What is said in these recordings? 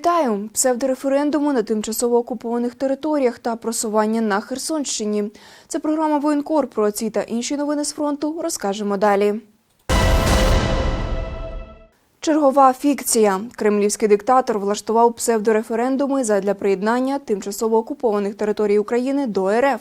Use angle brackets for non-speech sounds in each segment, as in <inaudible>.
Вітаю! Псевдореферендуми на тимчасово окупованих територіях та просування на Херсонщині. Це програма Воєнкор. Про ці та інші новини з фронту розкажемо далі. Чергова фікція. Кремлівський диктатор влаштував псевдореферендуми задля приєднання тимчасово окупованих територій України до РФ.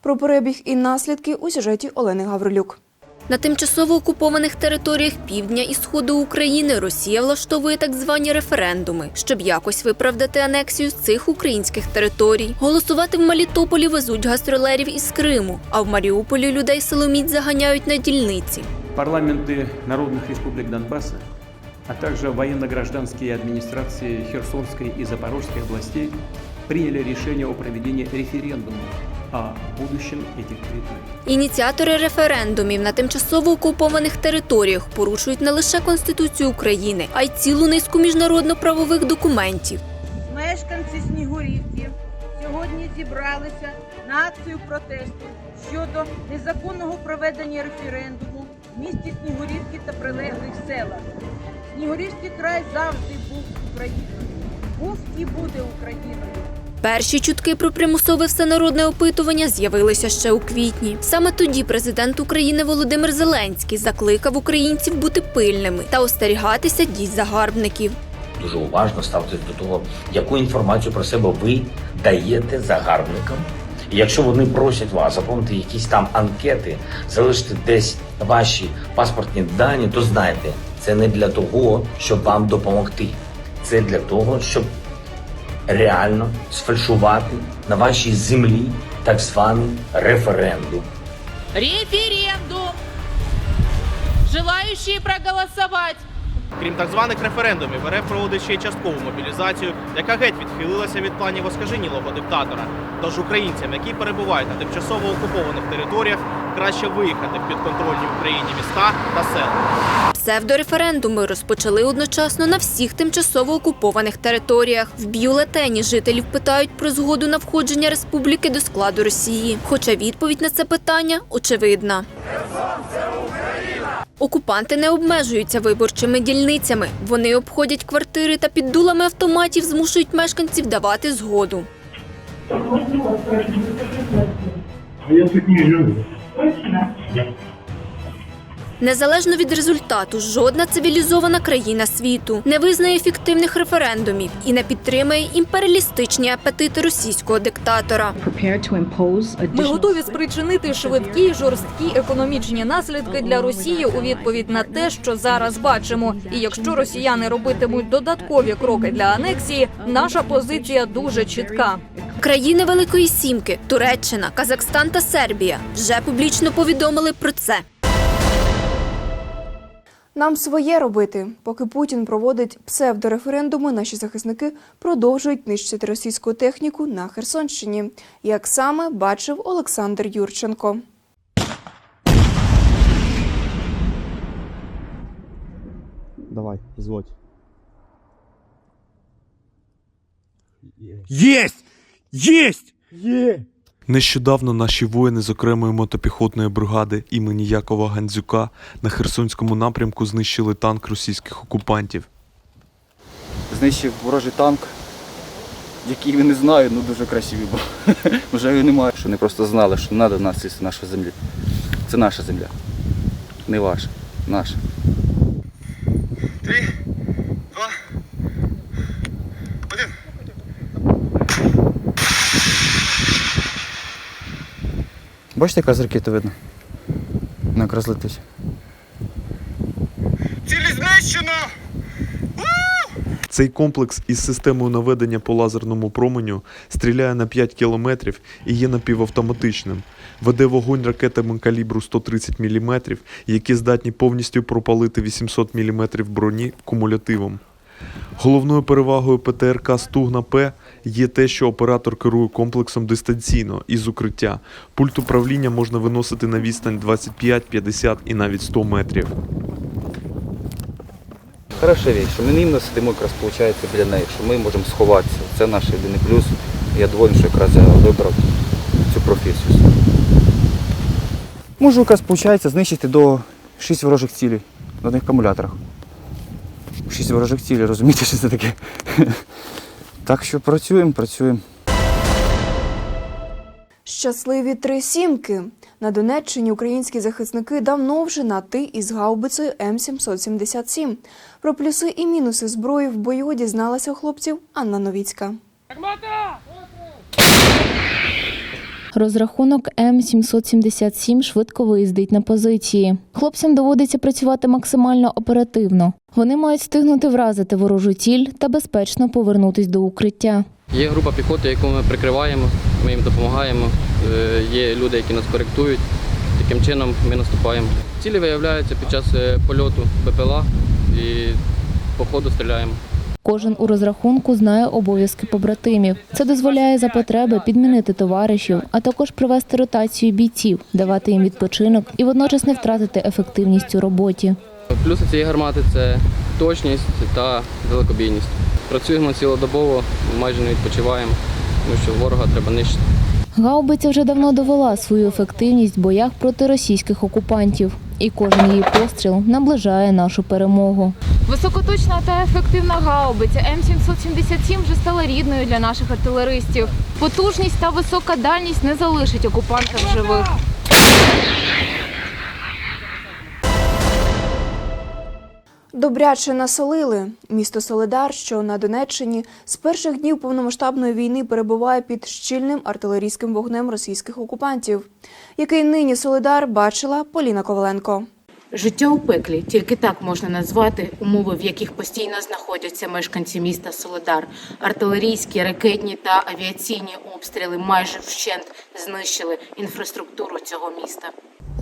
Про перебіг і наслідки у сюжеті Олени Гаврилюк. На тимчасово окупованих територіях півдня і сходу України Росія влаштовує так звані референдуми, щоб якось виправдати анексію цих українських територій. Голосувати в Мелітополі везуть гастролерів із Криму, а в Маріуполі людей силоміць заганяють на дільниці. парламенты народных республик Донбасса, а также военно-гражданские администрации Херсонской и Запорожской областей приняли решение о проведении референдума о будущем этих территорий. Ініціатори референдумів на тимчасово окупованих територіях порушують не лише Конституцію України, а й цілу низку міжнародно-правових документів. Мешканці Снігурівки сьогодні зібралися на акцію протесту щодо незаконного проведення референдуму в місті Снігурівки та прилеглих селах. Снігурівський край завжди був Україною, був і буде Україною. Перші чутки про примусове всенародне опитування з'явилися ще у квітні. Саме тоді президент України Володимир Зеленський закликав українців бути пильними та остерігатися дій загарбників. дуже уважно ставитись до того, яку інформацію про себе ви даєте загарбникам. І якщо вони просять вас заповнити якісь там анкети, залишити десь ваші паспортні дані, то знайте, це не для того, щоб вам допомогти. Це для того, щоб реально сфальшувати на вашій землі так званий референдум. Референдум! Желающие проголосовать! Крім так званих референдумів, РФ проводить ще й часткову мобілізацію, яка геть відхилилася від планів оскаженілого диктатора. Тож українцям, які перебувають на тимчасово окупованих територіях, краще виїхати в підконтрольні Україні міста та села. Псевдореферендуми розпочали одночасно на всіх тимчасово окупованих територіях. В бюлетені жителів питають про згоду на входження республіки до складу Росії. Хоча відповідь на це питання очевидна. Окупанти не обмежуються виборчими дільницями. Вони обходять квартири та під дулами автоматів змушують мешканців давати згоду. А я тут не живу. Question. Yep. Незалежно від результату, жодна цивілізована країна світу не визнає фіктивних референдумів і не підтримає імперіалістичні апетити російського диктатора. Ми готові спричинити швидкі жорсткі економічні наслідки для Росії у відповідь на те, що зараз бачимо. І якщо росіяни робитимуть додаткові кроки для анексії, наша позиція дуже чітка. Країни Великої Сімки, Туреччина, Казахстан та Сербія вже публічно повідомили про це. Нам своє робити. Поки Путін проводить псевдореферендуми, наші захисники продовжують нищити російську техніку на Херсонщині. Як саме бачив Олександр Юрченко. Давай, зводь. Єсть! Єсть! Є! Нещодавно наші воїни з окремої мотопіхотної бригади імені Якова Гандзюка на Херсонському напрямку знищили танк російських окупантів. Знищив ворожий танк, який я не знаю, ну дуже красивий був. <laughs> Вже його немає. Що вони просто знали, що треба в нас це наша земля. Це наша земля. Не ваша, наша. Три, Бачите, яка з ракети видно? Вона якраз летить. Цілі знищено! Цей комплекс із системою наведення по лазерному променю стріляє на 5 кілометрів і є напівавтоматичним. Веде вогонь ракетами калібру 130 мм, які здатні повністю пропалити 800 мм броні кумулятивом. Головною перевагою ПТРК Стугна П є те, що оператор керує комплексом дистанційно із укриття. Пульт управління можна виносити на відстань 25, 50 і навіть 100 метрів. Хороша річ, що ми іменно сидимо якраз виходить біля неї, що ми можемо сховатися. Це наш єдиний плюс. Я доволен, що якраз я вибрав цю професію. Можу якраз виходить знищити до 6 ворожих цілей на одних акумуляторах. Шість ворожих цілі, розумієте, що це таке? Так що працюємо, працюємо. Щасливі три сімки. На Донеччині українські захисники давно вже на ти із гаубицею М777. Про плюси і мінуси зброї в бою дізналася у хлопців Анна Новіцька. Розрахунок М777 швидко виїздить на позиції. Хлопцям доводиться працювати максимально оперативно. Вони мають встигнути вразити ворожу ціль та безпечно повернутись до укриття. Є група піхоти, яку ми прикриваємо, ми їм допомагаємо. Е, Є люди, які нас коректують. Таким чином ми наступаємо. Цілі виявляються під час е, польоту БПЛА і по ходу стріляємо. Кожен у розрахунку знає обов'язки побратимів. Це дозволяє за потреби підмінити товаришів, а також провести ротацію бійців, давати їм відпочинок і водночас не втратити ефективність у роботі. Плюси цієї гармати це точність та далекобійність. Працюємо цілодобово, майже не відпочиваємо, тому що ворога треба нищити. Гаубиця вже давно довела свою ефективність в боях проти російських окупантів, і кожен її постріл наближає нашу перемогу. Високоточна та ефективна гаубиця М777 вже стала рідною для наших артилеристів. Потужність та висока дальність не залишить в живих. Добряче насолили. Місто Соледар, що на Донеччині, з перших днів повномасштабної війни перебуває під щільним артилерійським вогнем російських окупантів, який нині Соледар бачила Поліна Коваленко. Життя у пеклі, тільки так можна назвати умови, в яких постійно знаходяться мешканці міста Солидар. Артилерійські, ракетні та авіаційні обстріли майже вщент знищили інфраструктуру цього міста.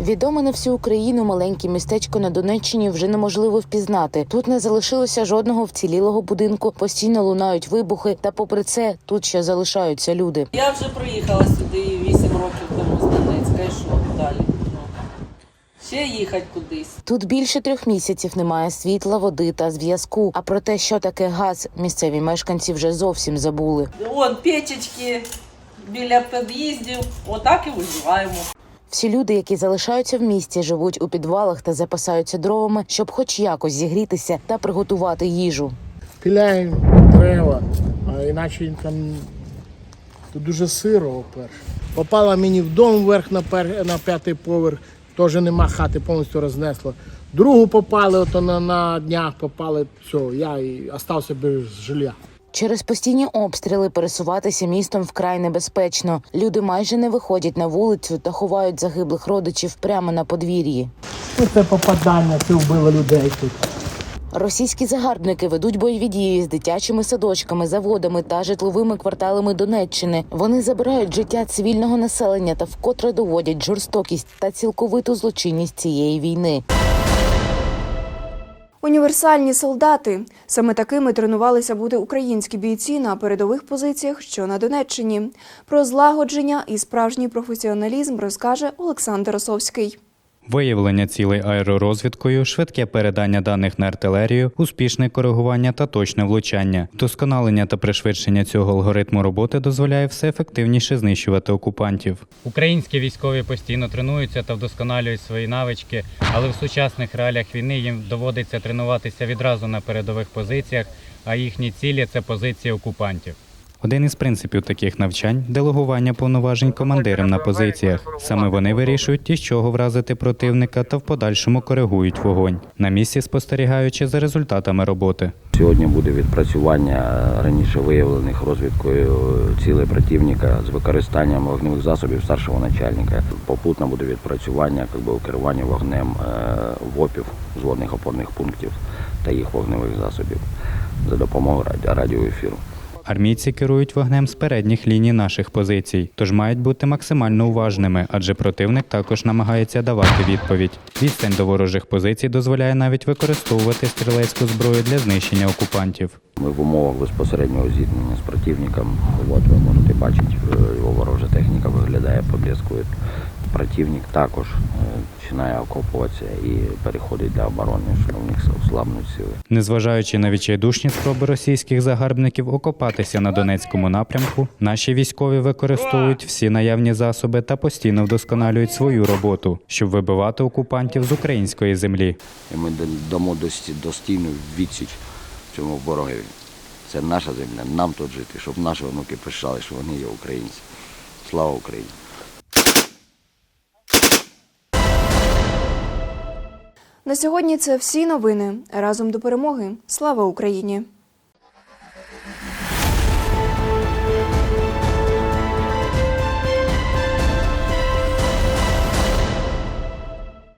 Відоме на всю Україну маленьке містечко на Донеччині вже неможливо впізнати. Тут не залишилося жодного вцілілого будинку, постійно лунають вибухи, та попри це тут ще залишаються люди. Я вже приїхала сюди 8 років тому з Донецька. І що далі? Ну, Ще їхати кудись. Тут більше трьох місяців немає світла, води та зв'язку. А про те, що таке газ, місцеві мешканці вже зовсім забули. Вон печечки біля під'їздів. Отак і виживаємо. Всі люди, які залишаються в місті, живуть у підвалах та запасаються дровами, щоб хоч якось зігрітися та приготувати їжу. Піляємо дерева, а іначе їм там тут дуже сиро, по-перше. Попала мені в дом вверх на, пер... на п'ятий поверх, теж нема хати, повністю рознесло. Другу попали, ото на, на днях попали, все, я і остався без жилья. Через постійні обстріли пересуватися містом вкрай небезпечно. Люди майже не виходять на вулицю та ховають загиблих родичів прямо на подвір'ї. Це попадання, це вбило людей тут. Російські загарбники ведуть бойові дії з дитячими садочками, заводами та житловими кварталами Донеччини. Вони забирають життя цивільного населення та вкотре доводять жорстокість та цілковиту злочинність цієї війни. Універсальні солдати саме такими тренувалися бути українські бійці на передових позиціях, що на Донеччині. Про злагодження і справжній професіоналізм розкаже Олександр Осовський. Виявлення цілей аеророзвідкою, швидке передання даних на артилерію, успішне коригування та точне влучання. Досконалення та пришвидшення цього алгоритму роботи дозволяє все ефективніше знищувати окупантів. Українські військові постійно тренуються та вдосконалюють свої навички, але в сучасних реаліях війни їм доводиться тренуватися відразу на передових позиціях, а їхні цілі це позиції окупантів. Один із принципів таких навчань делегування повноважень командирам на позиціях. Саме вони вирішують, із чого вразити противника та в подальшому коригують вогонь, на місці спостерігаючи за результатами роботи. Сьогодні буде відпрацювання раніше виявлених розвідкою цілей противника з використанням вогневих засобів старшого начальника. Попутно буде відпрацювання якби, керування вогнем е, ВОПів, зводних опорних пунктів та їх вогневих засобів за допомогою раді- радіоефіру. Армійці керують вогнем з передніх ліній наших позицій, тож мають бути максимально уважними, адже противник також намагається давати відповідь. Відстань до ворожих позицій дозволяє навіть використовувати стрілецьку зброю для знищення окупантів. Ми в умовах безпосереднього зіткнення з противником, от ви можете бачити, е, його ворожа техніка виглядає, поблескує. Противник також е, починає окопуватися і переходить до оборони, що в них слабнуть сили. Незважаючи на відчайдушні спроби російських загарбників окопатися на Донецькому напрямку, наші військові використовують всі наявні засоби та постійно вдосконалюють свою роботу, щоб вибивати окупантів з української землі. І ми дамо достійну відсіч цьому ворогові. Це наша земля, нам тут жити, щоб наші онуки пишали, що вони є українці. Слава Україні! На сьогодні це всі новини. Разом до перемоги. Слава Україні!